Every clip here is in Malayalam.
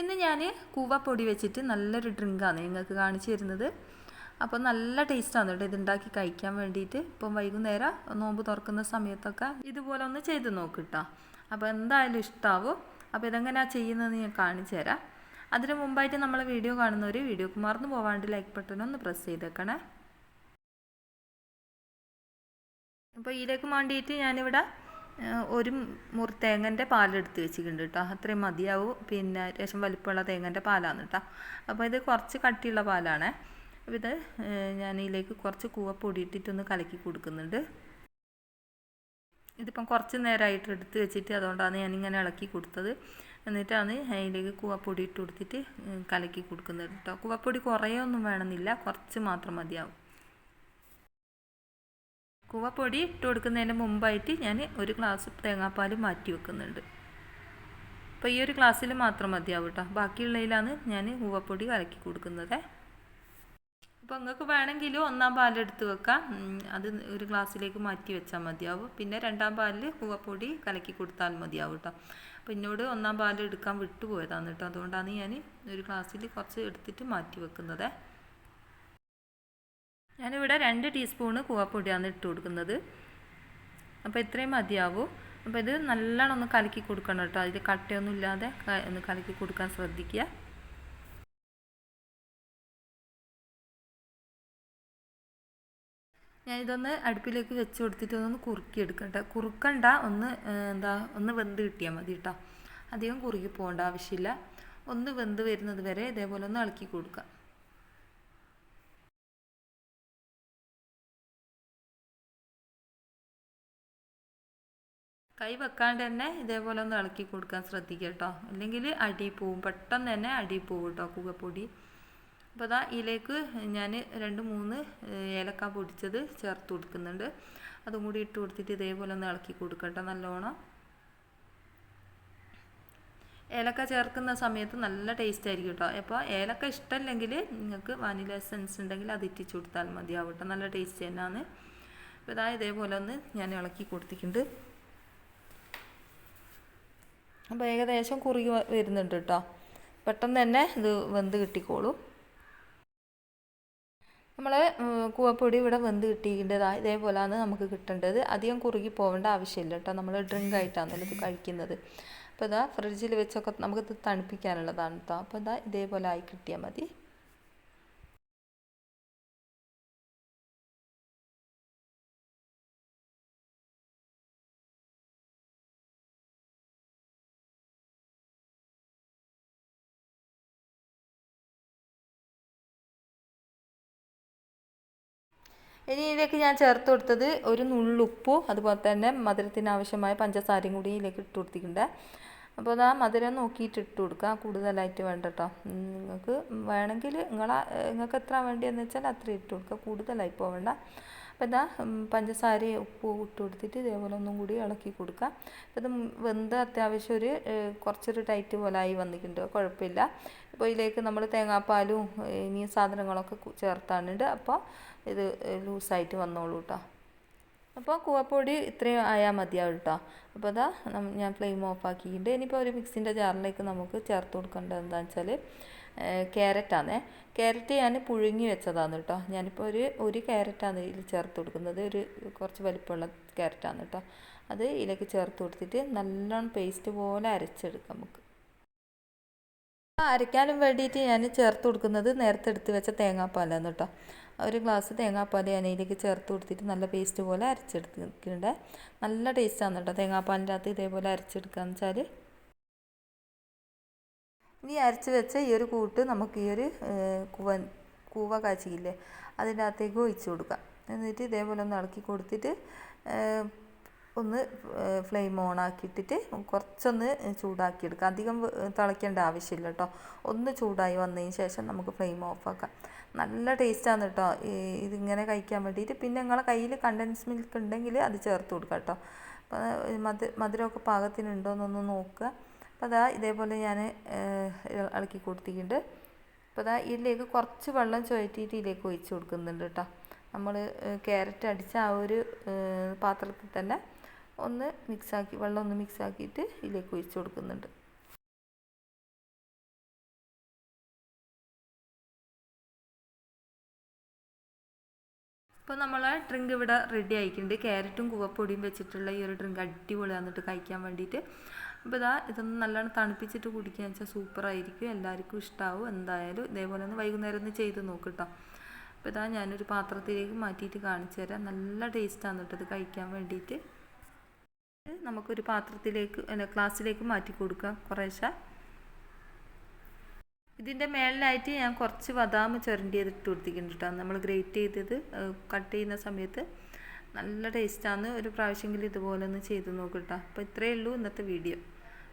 ഇന്ന് ഞാൻ കൂവപ്പൊടി വെച്ചിട്ട് നല്ലൊരു ഡ്രിങ്കാണ് നിങ്ങൾക്ക് കാണിച്ചു തരുന്നത്. അപ്പോൾ നല്ല ടേസ്റ്റാണ് കേട്ടോ ഇതുണ്ടാക്കി കഴിക്കാൻ വേണ്ടിയിട്ട്. ഇപ്പം വൈകുന്നേരം നോമ്പ് തുറക്കുന്ന സമയത്തൊക്കെ ഇതുപോലെ ഒന്ന് ചെയ്ത് നോക്കിട്ടോ. അപ്പോൾ എന്തായാലും ഇഷ്ടമാവും അപ്പോൾ ഇതെങ്ങനെയാണ് ചെയ്യുന്നതെന്ന് ഞാൻ കാണിച്ചു തരാം. അതിനു മുമ്പായിട്ട് നമ്മളെ വീഡിയോ കാണുന്നവർ വീഡിയോക്ക് മറന്നു പോവാണ്ട് ലൈക്ക് ബട്ടൺ ഒന്ന് പ്രസ് ചെയ്തേക്കണേ. അപ്പോൾ ഇതിലേക്ക് വേണ്ടിയിട്ട് ഞാനിവിടെ ഒരു മുറി തേങ്ങന്റെ പാലെടുത്ത് വെച്ചിട്ടുണ്ട് കേട്ടോ. അത്രയും മതിയാവും. പിന്നെ അത്യാവശ്യം വലിപ്പമുള്ള തേങ്ങന്റെ പാലാണ് കേട്ടോ. അപ്പോൾ ഇത് കുറച്ച് കട്ടിയുള്ള പാലാണ്. അപ്പോൾ ഇത് ഞാൻ ഇതിലേക്ക് കുറച്ച് കൂവപ്പൊടി ഇട്ടിട്ടൊന്ന് കലക്കി കൊടുക്കുന്നുണ്ട്. ഇതിപ്പം കുറച്ച് നേരമായിട്ട് എടുത്ത് വെച്ചിട്ട് അതുകൊണ്ടാണ് ഞാനിങ്ങനെ ഇളക്കി കൊടുത്തത്. എന്നിട്ടാണ് അതിലേക്ക് കൂവപ്പൊടി ഇട്ട് കൊടുത്തിട്ട് കലക്കി കൊടുക്കുന്നത് കേട്ടോ. കൂവപ്പൊടി കുറേ ഒന്നും വേണമെന്നില്ല. കുറച്ച് മാത്രം മതിയാവും. കൂവപ്പൊടി ഇട്ട് കൊടുക്കുന്നതിന് മുമ്പായിട്ട് ഞാൻ ഒരു ഗ്ലാസ് തേങ്ങാപ്പാൽ മാറ്റി വെക്കുന്നുണ്ട്. അപ്പോൾ ഈ ഒരു ഗ്ലാസ്സിൽ മാത്രം മതിയാവും കേട്ടോ. ബാക്കിയുള്ളതിലാണ് ഞാൻ കൂവപ്പൊടി കലക്കി കൊടുക്കുന്നത്. അപ്പോൾ നിങ്ങൾക്ക് വേണമെങ്കിൽ ഒന്നാം പാലെടുത്ത് വെക്കാം. അത് ഒരു ഗ്ലാസ്സിലേക്ക് മാറ്റി വെച്ചാൽ മതിയാവും. പിന്നെ രണ്ടാം പാലിൽ കൂവപ്പൊടി കലക്കി കൊടുത്താൽ മതിയാവും കേട്ടോ. അപ്പോൾ എന്നോട് ഒന്നാം പാൽ എടുക്കാൻ വിട്ടുപോയതാണ് കേട്ടോ. അതുകൊണ്ടാണ് ഞാൻ ഒരു ഗ്ലാസ്സിൽ കുറച്ച് എടുത്തിട്ട് മാറ്റി വെക്കുന്നത്. ഞാനിവിടെ രണ്ട് ടീസ്പൂണ് കൂവപ്പൊടിയാണ് ഇട്ട് കൊടുക്കുന്നത്. അപ്പോൾ ഇത്രയും മതിയാവും. അപ്പോൾ ഇത് നല്ലോണം ഒന്ന് കലക്കി കൊടുക്കണം കേട്ടോ. അതിൽ കട്ടയൊന്നും ഇല്ലാതെ ഒന്ന് കലക്കി കൊടുക്കാൻ ശ്രദ്ധിക്കുക. ഞാനിതൊന്ന് അടുപ്പിലേക്ക് വെച്ച് കൊടുത്തിട്ട് ഒന്ന് കുറുക്കി എടുക്കട്ടെ കുറുക്കണ്ട ഒന്ന് എന്താ ഒന്ന് വെന്ത് കിട്ടിയാൽ മതി കേട്ടോ. അധികം കുറുകി പോകേണ്ട ആവശ്യമില്ല. ഒന്ന് വെന്ത് വരുന്നത് വരെ ഇതേപോലെ ഒന്ന് ഇളക്കി കൊടുക്കുക കൈ വെക്കാണ്ട് തന്നെ ഇതേപോലെ ഒന്ന് ഇളക്കി കൊടുക്കാൻ ശ്രദ്ധിക്കുക കേട്ടോ. അല്ലെങ്കിൽ അടി പോവും. പെട്ടെന്ന് തന്നെ അടി പോവും കേട്ടോ കുകപ്പൊടി. അപ്പോൾ അതാ ഇതിലേക്ക് ഞാൻ രണ്ട് മൂന്ന് ഏലക്ക പൊടിച്ചത് ചേർത്ത് കൊടുക്കുന്നുണ്ട്. അതും കൂടി ഇട്ട് കൊടുത്തിട്ട് ഇതേപോലെ ഒന്ന് ഇളക്കി കൊടുക്കട്ടെ നല്ലോണം. ഏലക്ക ചേർക്കുന്ന സമയത്ത് നല്ല ടേസ്റ്റ് ആയിരിക്കും കേട്ടോ. അപ്പോൾ ഏലക്ക ഇഷ്ടമല്ലെങ്കിൽ നിങ്ങൾക്ക് വാനില എസൻസ് ഉണ്ടെങ്കിൽ അത് ഇറ്റിച്ച് കൊടുത്താൽ മതിയാവും കേട്ടോ. നല്ല ടേസ്റ്റ് തന്നെയാണ്. അപ്പോൾ ഇതാ ഇതേപോലെ ഒന്ന് ഞാൻ ഇളക്കി കൊടുത്തിട്ടുണ്ട്. അപ്പോൾ ഏകദേശം കുറുകി വരുന്നുണ്ട് കേട്ടോ പെട്ടെന്ന് തന്നെ ഇത് വെന്ത് കിട്ടിക്കോളും. നമ്മൾ കൂവപ്പൊടി ഇവിടെ വെന്ത് കിട്ടിയിട്ടുണ്ട്. ഇതേപോലെയാണ് നമുക്ക് കിട്ടേണ്ടത്. അധികം കുറുകി പോകേണ്ട ആവശ്യമില്ല കേട്ടോ നമ്മൾ ഡ്രിങ്ക് ആയിട്ടാണല്ലോ ഇത് കഴിക്കുന്നത്. അപ്പോൾ ഇതാ ഫ്രിഡ്ജിൽ വെച്ചൊക്കെ നമുക്കിത് തണുപ്പിക്കാനുള്ളതാണ് കേട്ടോ അപ്പോൾ ഇതാ ഇതേപോലെ ആയി കിട്ടിയാൽ മതി. ഇനി ഇതിലേക്ക് ഞാൻ ചേർത്ത് കൊടുത്തത് ഒരു നുള്ളുപ്പും അതുപോലെ തന്നെ മധുരത്തിന് ആവശ്യമായ പഞ്ചസാരയും കൂടി ഇതിലേക്ക് ഇട്ട് കൊടുത്തിട്ടുണ്ട്. അപ്പോൾ അത് ആ മധുരം നോക്കിയിട്ട് ഇട്ട് കൊടുക്കുക കൂടുതലായിട്ട് വേണ്ട കേട്ടോ നിങ്ങൾക്ക് വേണമെങ്കിൽ നിങ്ങളെ നിങ്ങൾക്ക് എത്ര വേണ്ടിയെന്ന് വെച്ചാൽ അത്ര ഇട്ട് കൊടുക്കുക കൂടുതലായി പോവേണ്ട അപ്പോൾ ഇതാ പഞ്ചസാര ഉപ്പ് ഇട്ട് കൊടുത്തിട്ട് ഇതേപോലെ ഒന്നും കൂടി ഇളക്കി കൊടുക്കുക. അപ്പോൾ ഇത് വെന്ത് അത്യാവശ്യം ഒരു കുറച്ചൊരു ടൈറ്റ് പോലെ ആയി വന്നിട്ടുണ്ട് കുഴപ്പമില്ല. അപ്പോൾ ഇതിലേക്ക് നമ്മൾ തേങ്ങാപ്പാലും ഇനി സാധനങ്ങളൊക്കെ ചേർത്താണുണ്ട് അപ്പോൾ ഇത് ലൂസായിട്ട് വന്നോളൂ കേട്ടോ അപ്പോൾ കൂവപ്പൊടി ഇത്രയും ആയാൽ മതിയാവും കേട്ടോ അപ്പോൾ അതാ ഞാൻ ഫ്ലെയിം ഓഫ് ആക്കിയിട്ടുണ്ട് ഇനിയിപ്പോൾ ഒരു മിക്സിന്റെ ജാറിലേക്ക് നമുക്ക് ചേർത്ത് കൊടുക്കേണ്ടത് എന്താണെന്ന് വെച്ചാൽ ക്യാരറ്റാണ് ക്യാരറ്റ് ഞാൻ പുഴുങ്ങി വെച്ചതാണ് കേട്ടോ ഞാനിപ്പോൾ ഒരു ഒരു ക്യാരറ്റാണ് ഇതിൽ ചേർത്ത് കൊടുക്കുന്നത്. ഒരു കുറച്ച് വലിപ്പമുള്ള ക്യാരറ്റാണ് കേട്ടോ അത് ഇതിലേക്ക് ചേർത്ത് കൊടുത്തിട്ട് നല്ലോണം പേസ്റ്റ് പോലെ അരച്ചെടുക്കാം നമുക്ക്. അരയ്ക്കാനും വേണ്ടിയിട്ട് ഞാൻ ചേർത്ത് കൊടുക്കുന്നത് നേരത്തെ എടുത്ത് വെച്ച തേങ്ങാപ്പാലാണ് കേട്ടോ ഒരു ഗ്ലാസ് തേങ്ങാപ്പാൽ അതിലേക്ക് ചേർത്ത് കൊടുത്തിട്ട് നല്ല പേസ്റ്റ് പോലെ അരച്ചെടുത്തിട്ടുണ്ട്. നല്ല ടേസ്റ്റാണ് കേട്ടോ തേങ്ങാപ്പാലിന്റെ അകത്ത് ഇതേപോലെ അരച്ചെടുക്കുകയെന്ന് വെച്ചാൽ ഇനി അരച്ച് വെച്ച ഈ ഒരു കൂട്ട് നമുക്ക് ഈ ഒരു കൂവ കൂവ കാച്ചിയില്ലേ അതിന്റെ അകത്തേക്ക് ഒഴിച്ചു കൊടുക്കാം. എന്നിട്ട് ഇതേപോലെ ഒന്ന് ഇളക്കി കൊടുത്തിട്ട് ഒന്ന് ഫ്ലെയിം ഓൺ ആക്കിയിട്ടിട്ട് കുറച്ചൊന്ന് ചൂടാക്കിയെടുക്കുക അധികം തിളയ്ക്കേണ്ട ആവശ്യമില്ല കേട്ടോ ഒന്ന് ചൂടായി വന്നതിന് ശേഷം നമുക്ക് ഫ്ലെയിം ഓഫ് ആക്കാം. നല്ല ടേസ്റ്റാണ് കേട്ടോ ഇതിങ്ങനെ കഴിക്കാൻ വേണ്ടിയിട്ട്. പിന്നെ നിങ്ങളെ കയ്യിൽ കണ്ടൻസ് മിൽക്ക് ഉണ്ടെങ്കിൽ അത് ചേർത്ത് കൊടുക്കുക കേട്ടോ അപ്പോൾ മധു മധുരമൊക്കെ പാകത്തിനുണ്ടോയെന്നൊന്ന് നോക്കുക. അപ്പോൾ അതാ ഇതേപോലെ ഞാൻ ഇളക്കി കൊടുത്തിട്ടുണ്ട്. അപ്പോൾ അതാ ഇതിലേക്ക് കുറച്ച് വെള്ളം ചുഴറ്റിയിട്ട് ഇതിലേക്ക് ഒഴിച്ച് കൊടുക്കുന്നുണ്ട് കേട്ടോ നമ്മൾ ക്യാരറ്റ് അടിച്ച ആ ഒരു പാത്രത്തിൽ തന്നെ ഒന്ന് മിക്സാക്കി വെള്ളം ഒന്ന് മിക്സാക്കിയിട്ട് ഇതിലേക്ക് ഒഴിച്ചു കൊടുക്കുന്നുണ്ട്. ഇപ്പോൾ നമ്മളെ ഡ്രിങ്ക് ഇവിടെ റെഡി ആയിക്കുന്നുണ്ട് ക്യാരറ്റും കുവപ്പൊടിയും വെച്ചിട്ടുള്ള ഈ ഒരു ഡ്രിങ്ക് അടിപൊളിയാന്നിട്ട് കഴിക്കാൻ വേണ്ടിയിട്ട്. അപ്പോൾ ഇതാ ഇതൊന്ന് നല്ലോണം തണുപ്പിച്ചിട്ട് കുടിക്കുക വെച്ചാൽ സൂപ്പറായിരിക്കും എല്ലാവർക്കും ഇഷ്ടമാവും എന്തായാലും ഇതേപോലെ ഒന്ന് വൈകുന്നേരം ഒന്ന് ചെയ്ത് നോക്ക് കേട്ടോ അപ്പോൾ ഇതാ ഞാനൊരു പാത്രത്തിലേക്ക് മാറ്റിയിട്ട് കാണിച്ചു തരാം. നല്ല ടേസ്റ്റാണ് കേട്ടോ ഇത് കഴിക്കാൻ വേണ്ടിയിട്ട്. നമുക്കൊരു പാത്രത്തിലേക്ക് അല്ല ഗ്ലാസ്സിലേക്ക് മാറ്റി കൊടുക്കാം കുറേശ്ശെ. ഇതിന്റെ മേളിലായിട്ട് ഞാൻ കുറച്ച് ബദാം ചുരണ്ടിയത് ഇട്ട് കൊടുത്തിട്ടുണ്ട് കേട്ടോ. നമ്മൾ ഗ്രേറ്റ് ചെയ്തത് കട്ട് ചെയ്യുന്ന സമയത്ത് നല്ല ടേസ്റ്റാണ്. ഒരു പ്രാവശ്യമെങ്കിലും ഇതുപോലെ ഒന്ന് ചെയ്ത് നോക്കുക കേട്ടോ. അപ്പോൾ ഇത്രയേ ഉള്ളൂ ഇന്നത്തെ വീഡിയോ.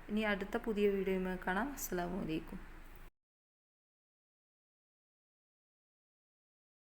ഇനി അടുത്ത പുതിയ വീഡിയോയുമായി കാണാം. അസ്സാം വലൈക്കും